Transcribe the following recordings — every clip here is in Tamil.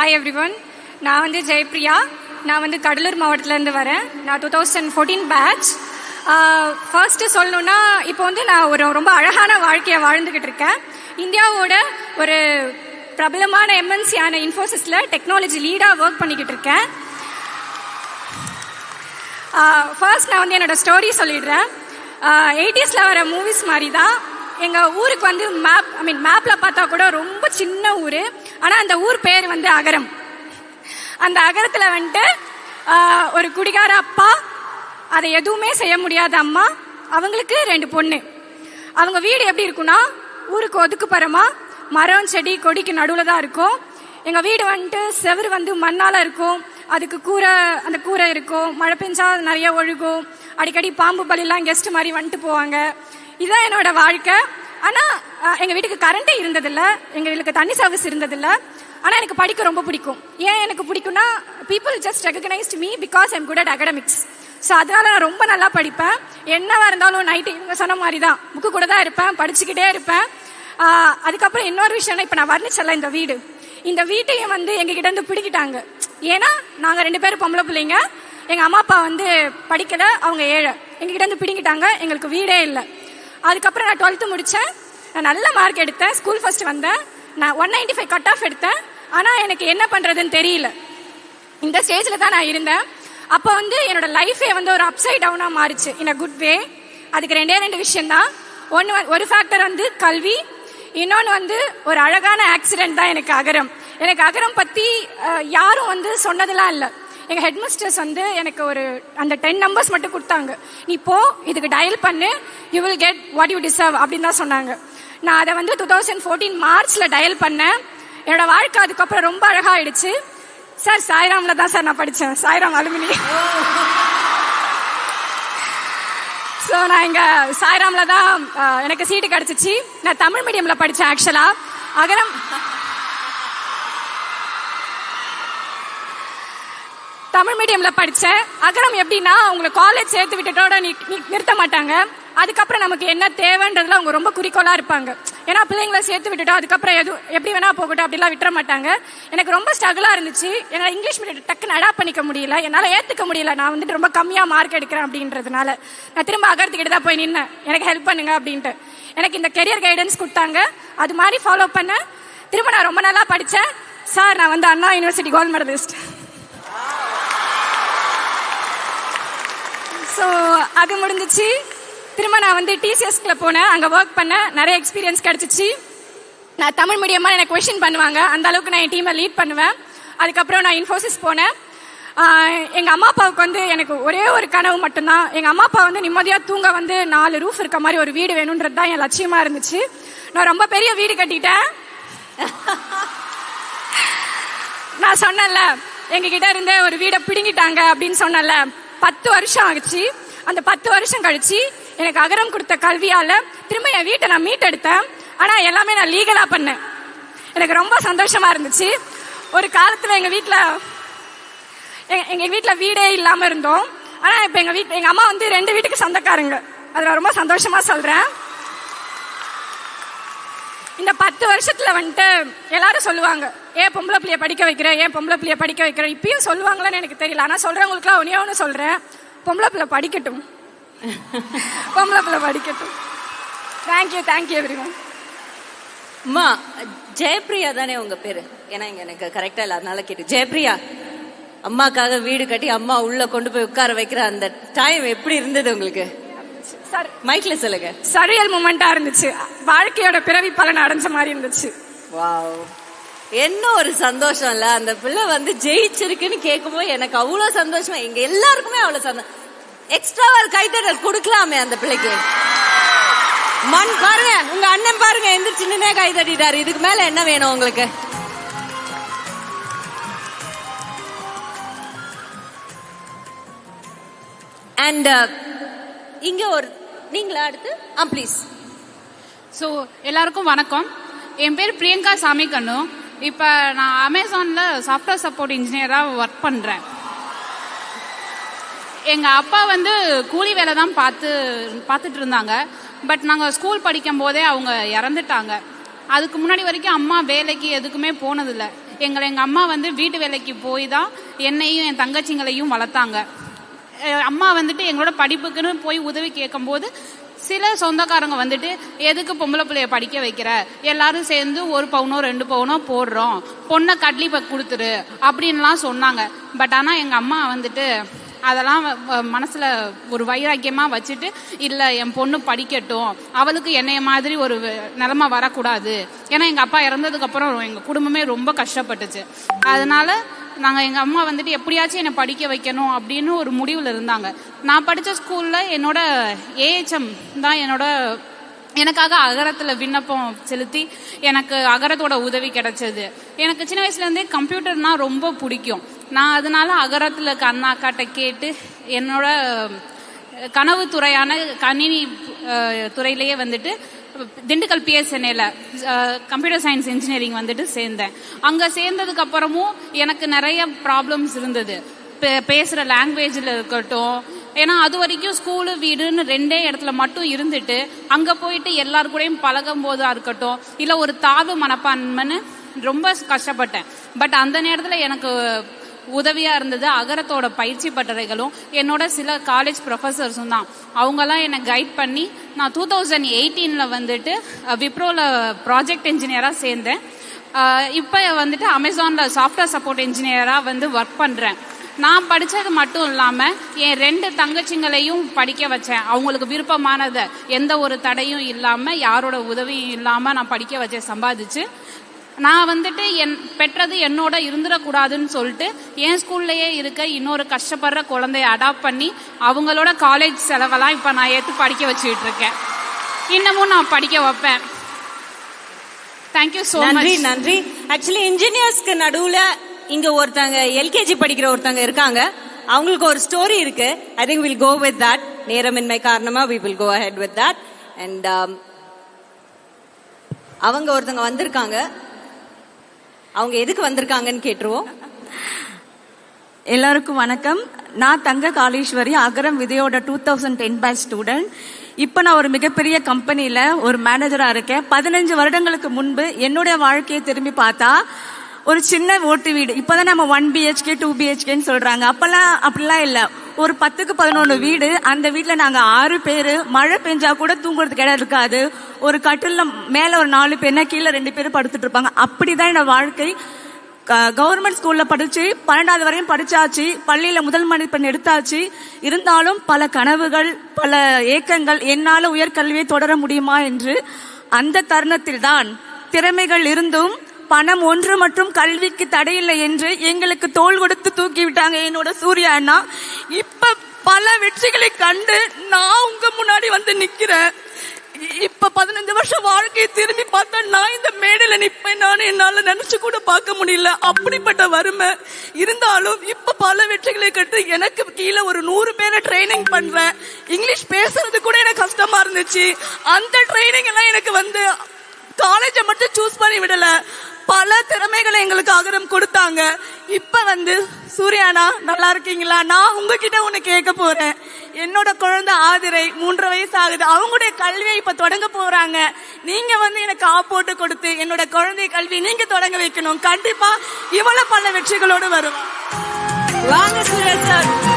ஹாய் எவ்ரிவன் நான் வந்து ஜெயப்ரியா நான் வந்து கடலூர் மாவட்டத்துலேருந்து வரேன். நான் two thousand fourteen batch first சொல்லணுன்னா இப்போ வந்து நான் ஒரு ரொம்ப அழகான வாழ்க்கையை வாழ்ந்துக்கிட்டு இருக்கேன். இந்தியாவோட ஒரு பிரபலமான எம்என்சியான இன்ஃபோசிஸில் டெக்னாலஜி லீடாக ஒர்க் பண்ணிக்கிட்டு இருக்கேன். ஃபர்ஸ்ட் நான் வந்து என்னோட ஸ்டோரி சொல்லிடுறேன். எயிட்டிஸில் வர மூவிஸ் மாதிரி தான் எங்கள் ஊருக்கு வந்து மேப் ஐ மீன் மேப்பில் பார்த்தா கூட ரொம்ப சின்ன ஊர். ஆனால் அந்த ஊர் பேர் வந்து அகரம். அந்த அகரத்தில் வந்துட்டு ஒரு குடிகார அப்பா அதை எதுவுமே செய்ய முடியாத அம்மா அவங்களுக்கு ரெண்டு பொண்ணு. அவங்க வீடு எப்படி இருக்கும்னா ஊருக்கு ஒதுக்குப்புறமா மரம் செடி கொடிக்கு நடுவில் தான் இருக்கும். எங்கள் வீடு வந்துட்டு செவுரு வந்து மண்ணால் இருக்கும். அதுக்கு கூரை அந்த கூரை இருக்கும். மழை பெஞ்சா நிறைய ஒழுகும். அடிக்கடி பாம்பு பலிலாம் கெஸ்ட் மாதிரி வந்துட்டு போவாங்க. இதுதான் என்னோட வாழ்க்கை. ஆனால் எங்கள் வீட்டுக்கு கரண்ட்டே இருந்ததில்ல. எங்கள் வீட்டுக்கு தண்ணி சர்வீஸ் இருந்ததில்ல. ஆனால் எனக்கு படிக்க ரொம்ப பிடிக்கும். ஏன் எனக்கு பிடிக்கும்னா people just recognised me because I'm good at academics so அதனால நான் ரொம்ப நல்லா படிப்பேன். என்னவா இருந்தாலும் நைட்டு இவங்க சொன்ன மாதிரி தான் புக்கு கூட தான் இருப்பேன் படிச்சுக்கிட்டே இருப்பேன். அதுக்கப்புறம் இன்னொரு விஷயம் இப்போ நான் வர்ணிச்சல இந்த வீடு. இந்த வீட்டையும் வந்து எங்ககிட்ட இருந்து பிடிக்கிட்டாங்க. ஏன்னா நாங்கள் ரெண்டு பேரும் பொம்பளை பிள்ளைங்க. எங்கள் அம்மா அப்பா வந்து படிக்கல அவங்க ஏழை. எங்ககிட்ட இருந்து பிடிங்கிட்டாங்க. எங்களுக்கு வீடே இல்லை. அதுக்கப்புறம் நான் டுவெல்த்து முடித்தேன் நான் நல்ல மார்க் எடுத்தேன். ஸ்கூல் ஃபர்ஸ்ட் வந்தேன். நான் one ninety five cut off எடுத்தேன். ஆனால் எனக்கு என்ன பண்ணுறதுன்னு தெரியல. இந்த ஸ்டேஜில் தான் நான் இருந்தேன். அப்போ வந்து என்னோட லைஃபே வந்து ஒரு அப்சைட் டவுனாக மாறிச்சு. இன் அ குட் வே அதுக்கு ரெண்டே ரெண்டு விஷயந்தான் ஒன்று ஒரு ஃபேக்டர் வந்து கல்வி. இன்னொன்று வந்து ஒரு அழகான ஆக்சிடென்ட் தான் எனக்கு அகரம். எனக்கு அகரம் பற்றி யாரும் வந்து சொன்னதெல்லாம் இல்லை. எங்கள் ஹெட் மாஸ்டர்ஸ் வந்து எனக்கு ஒரு அந்த டென் நம்பர்ஸ் மட்டும் கொடுத்தாங்க. நீ போ இதுக்கு டயல் பண்ணு you will get what you deserve அப்படின்னு தான் சொன்னாங்க. நான் அதை வந்து டூ தௌசண்ட் ஃபோர்டீன் மார்ச்சில் டயல் பண்ணேன். என்னோட வாழ்க்கை அதுக்கப்புறம் ரொம்ப அழகாயிடுச்சு. சார் சாய்ராம்ல தான் சார் நான் படித்தேன் சாய்ராம் அலுமினி. ஸோ நான் இங்கே சாய்ராமில் தான் எனக்கு சீட்டு கிடச்சிச்சு. நான் தமிழ் மீடியமில் படித்தேன் ஆக்சுவலாக அகரம் தமிழ் மீடியம்ல படித்தேன் அகரம் எப்படின்னா உங்களை காலேஜ் சேர்த்து விட்டுட்டோட நிறுத்த மாட்டாங்க. அதுக்கப்புறம் நமக்கு என்ன தேவைன்றதுல அவங்க ரொம்ப குறிக்கோளா இருப்பாங்க. ஏன்னா பிள்ளைங்களை சேர்த்து விட்டுட்டோம் அதுக்கப்புறம் எது எப்படி வேணா போகட்டும் அப்படிலாம் விட்டுற மாட்டாங்க. எனக்கு ரொம்ப ஸ்ட்ரகிளா இருந்துச்சு. என்னால் இங்கிலீஷ் மீடியம் டக்குன்னு அடாப்ட் பண்ணிக்க முடியல. என்னால் ஏற்றுக்க முடியல. நான் வந்துட்டு ரொம்ப கம்மியாக மார்க் எடுக்கிறேன் அப்படின்றதுனால. நான் திரும்ப அகரத்துக்கிட்ட தான் போய் நின்னேன். எனக்கு ஹெல்ப் பண்ணுங்க அப்படின்ட்டு. எனக்கு இந்த கெரியர் கைடன்ஸ் கொடுத்தாங்க. அது மாதிரி ஃபாலோ பண்ணேன். திரும்ப நான் ரொம்ப நல்லா படித்தேன் சார் நான் வந்து Anna university gold medallist so அது முடிஞ்சிச்சு. திரும்ப நான் வந்து டிசிஎஸ்கில் போனேன். அங்கே ஒர்க் பண்ணேன் நிறைய எக்ஸ்பீரியன்ஸ் கிடச்சிச்சு. நான் தமிழ் மீடியமாக எனக்கு கொஷின் பண்ணுவாங்க. அந்த அளவுக்கு நான் என் டீமை லீட் பண்ணுவேன். அதுக்கப்புறம் நான் இன்ஃபோசிஸ் போனேன். எங்கள் அம்மா அப்பாவுக்கு வந்து எனக்கு ஒரே ஒரு கனவு மட்டும்தான். எங்கள் அம்மா அப்பா வந்து நிம்மதியாக தூங்க வந்து நாலு ரூஃப் இருக்க மாதிரி ஒரு வீடு வேணுன்றது தான் என் லட்சியமாக இருந்துச்சு. நான் ரொம்ப பெரிய வீடு கட்டிட்டேன். நான் சொன்னேன்ல எங்ககிட்ட இருந்தே ஒரு வீடை பிடுங்கிட்டாங்க அப்படின்னு சொன்னேன்ல. பத்து வருஷம் ஆகுச்சு. அந்த பத்து வருஷம் கழிச்சு எனக்கு அகரம் கொடுத்த கல்வியால திரும்ப என் வீட்டை நான் மீட்டெடுத்தேன். ஆனா எல்லாமே நான் லீகலா பண்ணேன். எனக்கு ரொம்ப சந்தோஷமா இருந்துச்சு. ஒரு காலத்துல எங்க வீட்டில் எங்க- வீட்டில் வீடே இல்லாம இருந்தோம். ஆனா இப்ப எங்க வீட்டு எங்க அம்மா வந்து ரெண்டு வீட்டுக்கு சொந்தக்காரங்க. அது நான் ரொம்ப சந்தோஷமா சொல்றேன். இந்த பத்து வருஷத்துல வந்துட்டு எல்லாரும் சொல்லுவாங்க ஏன் பொம்பளை பிள்ளைய படிக்க வைக்கிறேன் ஏன் பொம்பளை பிள்ளைய படிக்க வைக்கிறேன் இப்பயும் சொல்லுவாங்களான்னு எனக்கு தெரியல. ஆனா சொல்றவங்களுக்குலாம் ஒன்னே ஒன்று சொல்றேன். பொம்பளை பிள்ளை படிக்கட்டும். பொம்பளை பிள்ளை படிக்கட்டும். தேங்க்யூ தேங்க்யூ எவ்ரி அம்மா ஜெயப்ரியா தானே உங்க பேரு? ஏன்னா இங்க எனக்கு கரெக்டா இல்ல அதனால கேட்டு. ஜெயப்ரியா அம்மாக்காக வீடு கட்டி அம்மா உள்ள கொண்டு போய் உட்கார வைக்கிற அந்த டைம் எப்படி இருந்தது உங்களுக்கு? சார் மைக்ல சொல்லுங்க. சரியல் மூமெண்டா இருந்துச்சு. வாழ்க்கையோட பிறவி பலன் அடைஞ்ச மாதிரி இருந்துச்சு. வாவ் என்ன ஒரு சந்தோஷம் இல்ல அந்த பிள்ளை வந்து ஜெயிச்சிருக்குன்னு கேட்கும்போது எனக்கு அவ்வளவு சந்தோஷமா எங்க எல்லாருக்குமே அவ்வளவு சந்தோஷம் எக்ஸ்ட்ரா ஒரு கைத்தட்டல் கொடுக்கலாமே அந்த பிள்ளைக்கு. மண் பாருங்க உங்க அண்ணன் பாருங்க எந்திரிச்சு நின்னே கை தட்டிட்டாரு. இதுக்கு மேல என்ன வேணும் உங்களுக்கு? அண்ட் uh, இங்க ஒரு நீங்களா அடுத்து? ஆ ப்ளீஸ் ஸோ எல்லாருக்கும் வணக்கம். என் பேர் பிரியங்கா சாமி கண்ணு இப்போ நான் அமேசானில் சாஃப்ட்வேர் சப்போர்ட் இன்ஜினியராக ஒர்க் பண்ணுறேன் எங்கள் அப்பா வந்து கூலி வேலை தான் பார்த்து பார்த்துட்டு இருந்தாங்க. பட் நாங்கள் ஸ்கூல் படிக்கும் போதே அவங்க இறந்துட்டாங்க. அதுக்கு முன்னாடி வரைக்கும் அம்மா வேலைக்கு எதுக்குமே போனதில்லை. எங்களை எங்கள் அம்மா வந்து வீட்டு வேலைக்கு போய் தான் என்னையும் என் தங்கச்சிங்களையும் வளர்த்தாங்க. அம்மா வந்துட்டு எங்களோட படிப்புக்குன்னு போய் உதவி கேட்கும்போது சில சொந்தக்காரங்க வந்துட்டு எதுக்கு பொம்பளை பிள்ளைய படிக்க வைக்கிற? எல்லாரும் சேர்ந்து ஒரு பவுனோ ரெண்டு பவுனோ போடுறோம். பொண்ணை கட்லி இப்போ கொடுத்துரு அப்படின்லாம் சொன்னாங்க. பட் ஆனால் எங்கள் அம்மா வந்துட்டு அதெல்லாம் மனசில் மனசுல ஒரு வைராக்கியமா வச்சுட்டு இல்ல என் பொண்ணு படிக்கட்டும். அவளுக்கு என்னைய மாதிரி ஒரு வ- நிலைமை வரக்கூடாது. ஏன்னா எங்க அப்பா இறந்ததுக்கு அப்புறம் எங்க குடும்பமே ரொம்ப கஷ்டப்பட்டுச்சு. அதனால நாங்கள் எங்கள் அம்மா வந்துட்டு எப்படியாச்சும் என்னை படிக்க வைக்கணும் அப்படின்னு ஒரு முடிவில் இருந்தாங்க. நான் படித்த ஸ்கூலில் என்னோட ஏஹெச்எம் தான் என்னோட எனக்காக அகரத்தில் விண்ணப்பம் செலுத்தி எனக்கு அகரத்தோட உதவி கிடைச்சது. எனக்கு சின்ன வயசுலேருந்தே கம்ப்யூட்டர்னால் ரொம்ப பிடிக்கும். நான் அதனால அகரத்தில் அண்ணா அக்காட்ட கேட்டு என்னோட கனவு துறையான கணினி துறையிலேயே வந்துட்டு திண்டுக்கல் பிஎஸ்என்ஏல கம்ப்யூட்டர் சயின்ஸ் இன்ஜினியரிங் வந்துட்டு சேர்ந்தேன். அங்கே சேர்ந்ததுக்கு அப்புறமும் எனக்கு நிறைய ப்ராப்ளம்ஸ் இருந்தது. பே- பேசுற லாங்குவேஜில் இருக்கட்டும். ஏன்னா அது வரைக்கும் ஸ்கூலு வீடுன்னு ரெண்டே இடத்துல மட்டும் இருந்துட்டு அங்க போயிட்டு எல்லார் கூடயும் பழகும் போதா இருக்கட்டும் இல்ல ஒரு தாழ்வு மனப்பான்மைன்னு ரொம்ப கஷ்டப்பட்டேன். பட் அந்த நேரத்துல எனக்கு உதவியா இருந்தது. அகரத்தோட பயிற்சி பட்டறைகளும் என்னோட சில காலேஜ் ப்ரொஃபசர்ஸும் தான். அவங்கெல்லாம் என்னை கைட் பண்ணி நான் டூ தௌசண்ட் எயிட்டீனில் வந்துட்டு விப்ரோவில் ப்ராஜெக்ட் இன்ஜினியராக சேர்ந்தேன். இப்போ வந்துட்டு அமேசானில் சாஃப்ட்வேர் சப்போர்ட் இன்ஜினியராக வந்து ஒர்க் பண்ணுறேன் நான் படித்தது மட்டும் இல்லாமல் என் ரெண்டு தங்கச்சிங்களையும் படிக்க வச்சேன். அவங்களுக்கு விருப்பமானதை எந்த ஒரு தடையும் இல்லாமல் யாரோட உதவியும் இல்லாமல் நான் படிக்க வச்சேன் சம்பாதிச்சு. நான் வந்துட்டு என் பெற்றது என்னோட இருந்துடக்கூடாதுன்னு சொல்லிட்டு என் ஸ்கூல்லையே இருக்க இன்னொரு கஷ்டப்படுற குழந்தைய அடாப்ட் பண்ணி அவங்களோட காலேஜ் செலவெல்லாம் இப்போ நான் ஏற்று படிக்க வச்சுக்கிட்டு இருக்கேன். இன்னமும் நான் படிக்க வைப்பேன். தேங்க்யூ ஸோ நன்றி நன்றி. ஆக்சுவலி இன்ஜினியர்ஸ்க்கு நடுவில் இங்கே ஒருத்தங்க எல்கேஜி படிக்கிற ஒருத்தங்க இருக்காங்க. அவங்களுக்கு ஒரு ஸ்டோரி இருக்கு. I think will go with that நேரமின்மை காரணமா we will go head with that and அவங்க ஒருத்தங்க வந்திருக்காங்க. அவங்க எதுக்கு வந்திருக்காங்கன்னு கேட்டுருவோம். எல்லாருக்கும் வணக்கம். நான் தங்க Kaleeswari Agaram விதையோட two thousand ten batch student இப்போ நான் ஒரு மிகப்பெரிய கம்பெனியில் ஒரு மேனேஜராக இருக்கேன். பதினஞ்சு வருடங்களுக்கு முன்பு என்னுடைய வாழ்க்கையை திரும்பி பார்த்தா ஒரு சின்ன ஓட்டு வீடு. இப்போதான் நம்ம ஒன் பிஹெச்கே டூ பிஹெச்கேன்னு சொல்கிறாங்க அப்போல்லாம் அப்படிலாம் இல்லை. ஒரு பத்துக்கு பதினொன்று வீடு. அந்த வீட்டில் நாங்கள் ஆறு பேர். மழை பெஞ்சா கூட தூங்குறதுக்கு இடம் இருக்காது. ஒரு கட்டில மேலே ஒரு நாலு பேர்னா கீழே ரெண்டு பேரும் படுத்துட்டு இருப்பாங்க. அப்படிதான் என்னோட வாழ்க்கை. கவர்மெண்ட் ஸ்கூல்ல படிச்சு பன்னெண்டாவது வரையும் படிச்சாச்சு. பள்ளியில முதல் மதிப்பெண் எடுத்தாச்சு. இருந்தாலும் பல கனவுகள் பல ஏக்கங்கள் என்னால உயர்கல்வியை தொடர முடியுமா என்று அந்த தருணத்தில் தான் திறமைகள் இருந்தும் பணம் ஒன்று மற்றும் கல்விக்கு தடையில்லை என்று எங்களுக்கு தோள் கொடுத்து தூக்கி விட்டாங்க என்னோட சூர்யா அண்ணா. இப்ப பல வெற்றிகளை கண்டு நான் உங்க முன்னாடி வந்து நிக்கிறேன். இப்ப பதினஞ்சு வருஷம் வாழ்க்கையை திரும்பி பார்த்தா நான் இந்த மேடையில நிப்பேன். நான் என்னால நினைச்சு கூட பார்க்க முடியல. அப்படிப்பட்ட வறுமை இருந்தாலும் இப்ப பல வெற்றிகளை கட்டு எனக்கு கீழே ஒரு நூறு பேரை ட்ரைனிங் பண்றேன். இங்கிலீஷ் பேசுறது கூட எனக்கு கஷ்டமா இருந்துச்சு. அந்த ட்ரைனிங் எல்லாம் எனக்கு வந்து காலேஜை மட்டும் சூஸ் பண்ணி விடல. பல திறமைகளை எங்களுக்கு அகரம் கொடுத்தாங்க. இப்ப வந்து சூர்யானா நல்லா இருக்கீங்களா? நான் உங்ககிட்ட ஒண்ணு கேட்க போறேன். என்னோட குழந்தை ஆதிரை மூன்று வயசு ஆகுது. அவங்களுடைய கல்வியை இப்ப தொடங்க போறாங்க. நீங்க வந்து எனக்கு ஆப்போட்டு கொடுத்து என்னோட குழந்தை கல்வி நீங்க தொடங்க வைக்கணும். கண்டிப்பா இவ்வளவு பல வெற்றிகளோடு வருவோம் வாங்க சூர்யா சார்.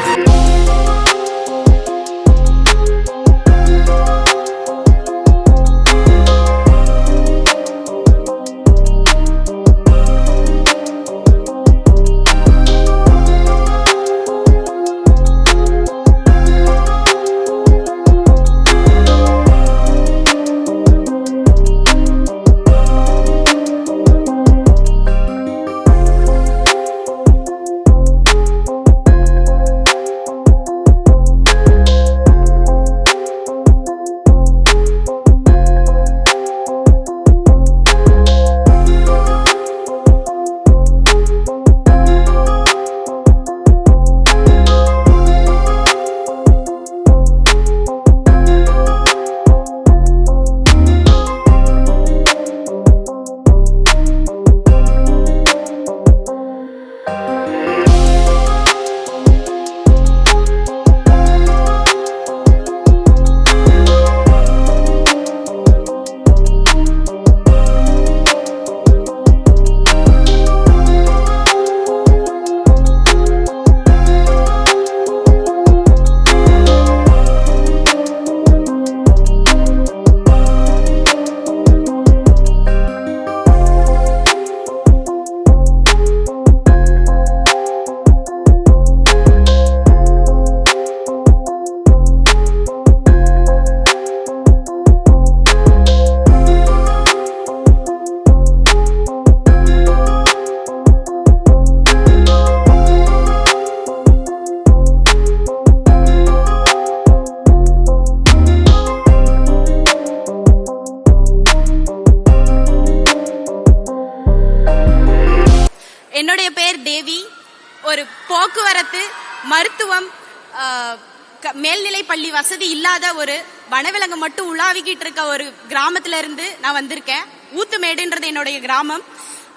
பள்ளி வசதி இல்லாத ஒரு வனவிலங்கு மட்டும் உலாவிக்கிட்டு இருக்க ஒரு கிராமத்துல இருந்து நான் வந்திருக்கேன். ஊத்துமேடுன்றது என்னுடைய கிராமம்.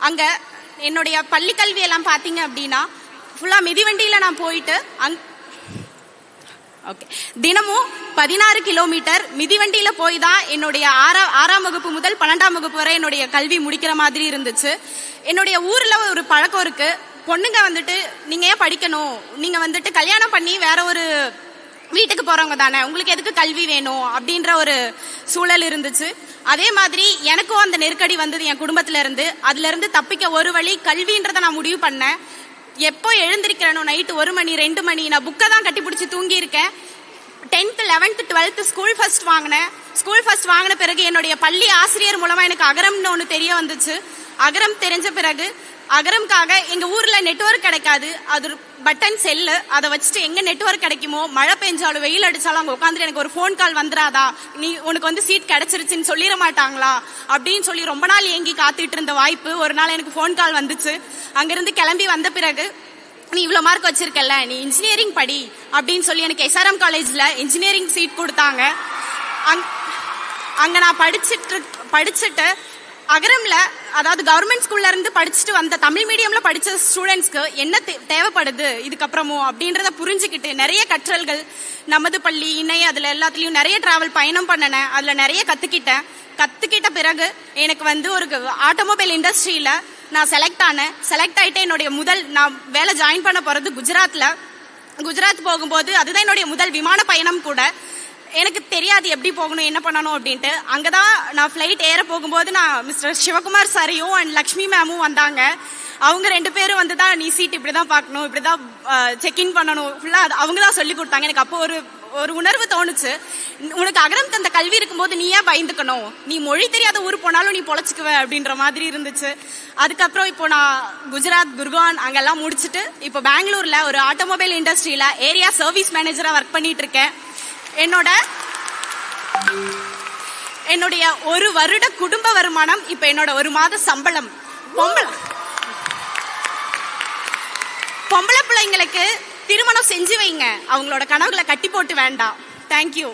அங்க என்னுடைய பள்ளி கல்வி எல்லாம் பாத்தீங்க அப்படின்னா ஃபுல்லா மிதிவண்டியில நான் போயிட்டு அங் ஓகே தினமும் பதினாறு கிலோமீட்டர் மிதிவண்டியில போய் தான் என்னுடைய ஆறா ஆறாம் வகுப்பு முதல் பன்னெண்டாம் வகுப்பு வரை என்னுடைய கல்வி முடிக்கிற மாதிரி இருந்துச்சு. என்னுடைய ஊர்ல ஒரு பழக்கம் இருக்கு. பொண்ணுங்க வந்துட்டு நீங்க ஏன் படிக்கணும்? நீங்க வந்துட்டு கல்யாணம் பண்ணி வேற ஒரு வீட்டுக்கு போறவங்க தானே உங்களுக்கு எதுக்கு கல்வி வேணும் அப்படின்ற ஒரு சூழல் இருந்துச்சு. அதே மாதிரி எனக்கும் அந்த நெருக்கடி வந்தது என் குடும்பத்துல இருந்து. அதுல இருந்து தப்பிக்க ஒரு வழி கல்வின்றதை நான் முடிவு பண்ணேன். எப்போ எழுந்திருக்கிறேனோ நைட்டு ஒரு மணி ரெண்டு மணி நான் புக்கை தான் கட்டி பிடிச்சி தூங்கி இருக்கேன் tenth eleventh twelfth school first வாங்கினேன். ஸ்கூல் ஃபர்ஸ்ட் வாங்கின பிறகு என்னுடைய பள்ளி ஆசிரியர் மூலமா எனக்கு அகரம்னு ஒன்று தெரிய வந்துச்சு. அகரம் தெரிஞ்ச பிறகு அகரம்காக எங்க ஊர்ல நெட்ஒர்க் கிடைக்காது. அது பட்டன் செல்லு. அதை வச்சுட்டு எங்க நெட்வொர்க் கிடைக்குமோ மழை பெஞ்சாலும் வெயில் அடிச்சாலும் அங்க உட்காந்துட்டு எனக்கு ஒரு ஃபோன் கால் வந்துராதா? நீ உனக்கு வந்து சீட் கிடைச்சிருச்சுன்னு சொல்லிட மாட்டாங்களா? அப்படின்னு சொல்லி ரொம்ப நாள் ஏங்கி காத்துட்டு இருந்த வாய்ப்பு. ஒரு நாள் எனக்கு ஃபோன் கால் வந்துச்சு. அங்கிருந்து கிளம்பி வந்த பிறகு நீ இவ்வளவு மார்க் வச்சிருக்கல நீ இன்ஜினியரிங் படி அப்படின்னு சொல்லி எனக்கு எஸ்ஆர்எம் காலேஜ்ல இன்ஜினியரிங் சீட் கொடுத்தாங்க. அங்க- அங்கே நான் படிச்சிட்டு படிச்சுட்டு அகரம்ல அதாவது கவர்மெண்ட் ஸ்கூல்ல இருந்து படிச்சுட்டு வந்த தமிழ் மீடியம்ல படிச்ச ஸ்டூடெண்ட்ஸ்க்கு என்ன தேவைப்படுது இதுக்கப்புறமும் அப்படின்றத புரிஞ்சுக்கிட்டு நிறைய கற்றல்கள் நமது பள்ளி இணைய அதுல எல்லாத்துலயும் நிறைய டிராவல் பயணம் பண்ணினேன். அதுல நிறைய கத்துக்கிட்டேன். கத்துக்கிட்ட பிறகு எனக்கு வந்து ஒரு ஆட்டோமொபைல் இண்டஸ்ட்ரியில நான் செலக்ட் ஆனேன். செலக்ட் ஆயிட்டு என்னுடைய முதல் நான் வேலை ஜாயின் பண்ண போறது குஜராத்ல. குஜராத் போகும்போது அதுதான் என்னுடைய முதல் விமான பயணம் கூட. எனக்கு தெரியாது எப்படி போகணும் என்ன பண்ணணும் அப்படின்ட்டு. அங்கதான் நான் ஃப்ளைட் ஏற போகும்போது நான் மிஸ்டர் சிவகுமார் சாரையும் அண்ட் லக்ஷ்மி மேமும் வந்தாங்க. அவங்க ரெண்டு பேரும் வந்து தான் நீ சீட் இப்படி தான் பார்க்கணும் இப்படி தான் செக் இன் பண்ணணும். ஃபுல்லாக அவங்க தான் சொல்லி கொடுத்தாங்க. எனக்கு அப்போ ஒரு ஒரு உணர்வு தோணுச்சு. உனக்கு அகரம் தந்த கல்வி இருக்கும்போது நீ ஏன் பயந்துக்கணும்? நீ மொழி தெரியாத ஊர் போனாலும் நீ பொழைச்சிக்குவ அப்படின்ற மாதிரி இருந்துச்சு. அதுக்கப்புறம் இப்போ நான் குஜராத் குர்கான் அங்கெல்லாம் முடிச்சுட்டு இப்போ பெங்களூர்ல ஒரு ஆட்டோமொபைல் இண்டஸ்ட்ரியில ஏரியா சர்வீஸ் மேனேஜரா ஒர்க் பண்ணிட்டு இருக்கேன். என்னோட என்னுடைய ஒரு வருட குடும்ப வருமானம் இப்ப என்னோட ஒரு மாத சம்பளம். பொம்பளை பொம்பளை பிள்ளைங்களுக்கு திருமணம் செஞ்சு வைங்க. அவங்களோட கனவுகளை கட்டி போட்டு வேண்டாம். தேங்க்யூ